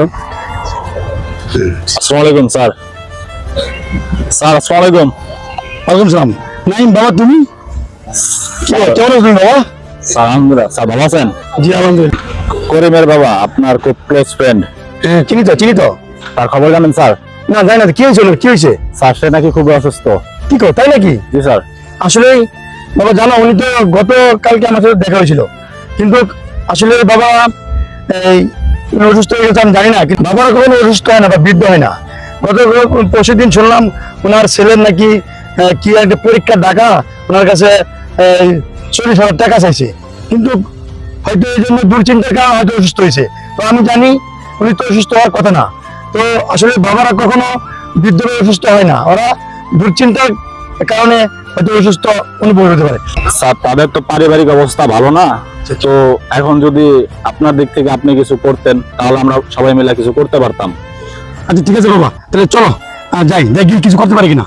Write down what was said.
হলো আসসালামু আলাইকুম স্যার। স্যার আসসালামু আলাইকুম। ওয়ালাইকুম সালাম। নাইম বাবা তুমি? কেমন আছেন বাবা? স্যার আলহামদুলিল্লাহ স্যার ভালো আছেন? জি আলহামদুলিল্লাহ। করিমের বাবা আপনার খুব ক্লোজ ফ্রেন্ড হ্যাঁ, চিনি তো চিনি তো? তার খবর জানেন স্যার? না জানি না কি হয়েছিল কি হয়েছে? স্যার সে নাকি খুব অসুস্থ। কি কো তাই নাকি? জি স্যার। আসলে বাবা জানো উনি তো গত কালকে আমার সাথে দেখা হয়েছিল। কিন্তু আসলে বাবা এই উনি অসুস্থ হয়ে গেছে, আমি জানি না, কিন্তু বাবারা কখনো অসুস্থ হয় না বা বৃদ্ধ হয় না। গত পরশু দিন শুনলাম ওনার ছেলের নাকি কি একটা পরীক্ষার ডাকা, ওনার কাছে চল্লিশ হাজার টাকা চাইছে। কিন্তু হয়তো এই জন্য দুশ্চিন্তার কারণে হয়তো অসুস্থ হয়েছে। তো আমি জানি উনি তো অসুস্থ হওয়ার কথা না। তো আসলে বাবারা কখনো বৃদ্ধরা অসুস্থ হয় না। ওরা দুশ্চিন্তার কারণে হয়তো অসুস্থ অনুভব হতে পারে। স্যার তাদের তো পারিবারিক অবস্থা ভালো না। তো এখন যদি আপনার দিক থেকে আপনি কিছু করতেন তাহলে আমরা সবাই মিলে কিছু করতে পারতাম। আচ্ছা ঠিক আছে বাবা। তাহলে চলো যাই দেখি কিছু করতে পারি কিনা।